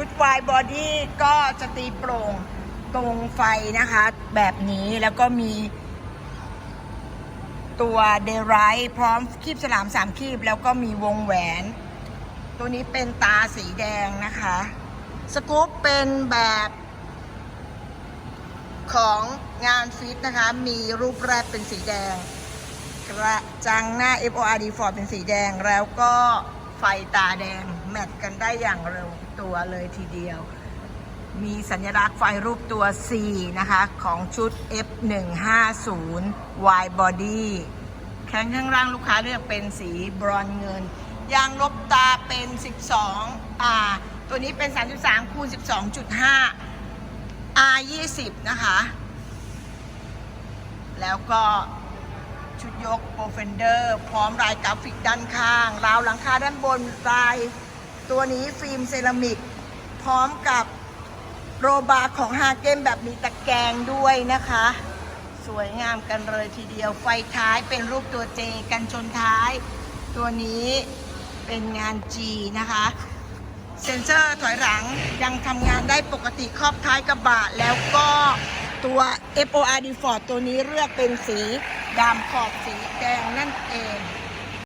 ชุด wide body ก็จะตีโปร่งตรงไฟนะคะ แบบนี้แล้วก็มี ตัวเดรายพร้อมคีบฉลามสามคีบ แล้วก็มีวงแหวน ตัวนี้เป็นตาสีแดงนะคะ สกู๊ปเป็นแบบของงานฟิตนะคะ มีรูปแรกเป็นสีแดง กระจังหน้า FORD Ford เป็นสีแดงแล้วก็ ไฟตาแดงแมทกันได้อย่างเร็วตัวเลยทีเดียว มีสัญลักษณ์ไฟรูปตัว C นะคะ ของชุด F150 Wide Body แข้งข้างล่างลูกค้าเลือกเป็นสีบรอนเงิน ยางลบตาเป็น 12อ่าตัวนี้เป็น 33คูณ12.5 R20 นะคะ แล้วก็ ชุดยกโปรเฟนเดอร์ พร้อมลายกราฟิกด้านข้าง ราวหลังคาด้านบนลาย ตัวนี้ฟิล์มเซรามิก พร้อมกับโรบาร์ของฮาเกมแบบมีตะแกรงด้วยนะคะ สวยงามกันเลยทีเดียวไฟท้ายเป็นรูปตัวเจกันชนท้าย ตัวนี้เป็นงาน G นะคะ เซ็นเซอร์ถอยหลังยังทำงานได้ปกติครอบท้ายกระบะแล้วก็ ตัว FOR Default ตัวนี้เลือกเป็นสีดำขอบสีแดงนั่นเอง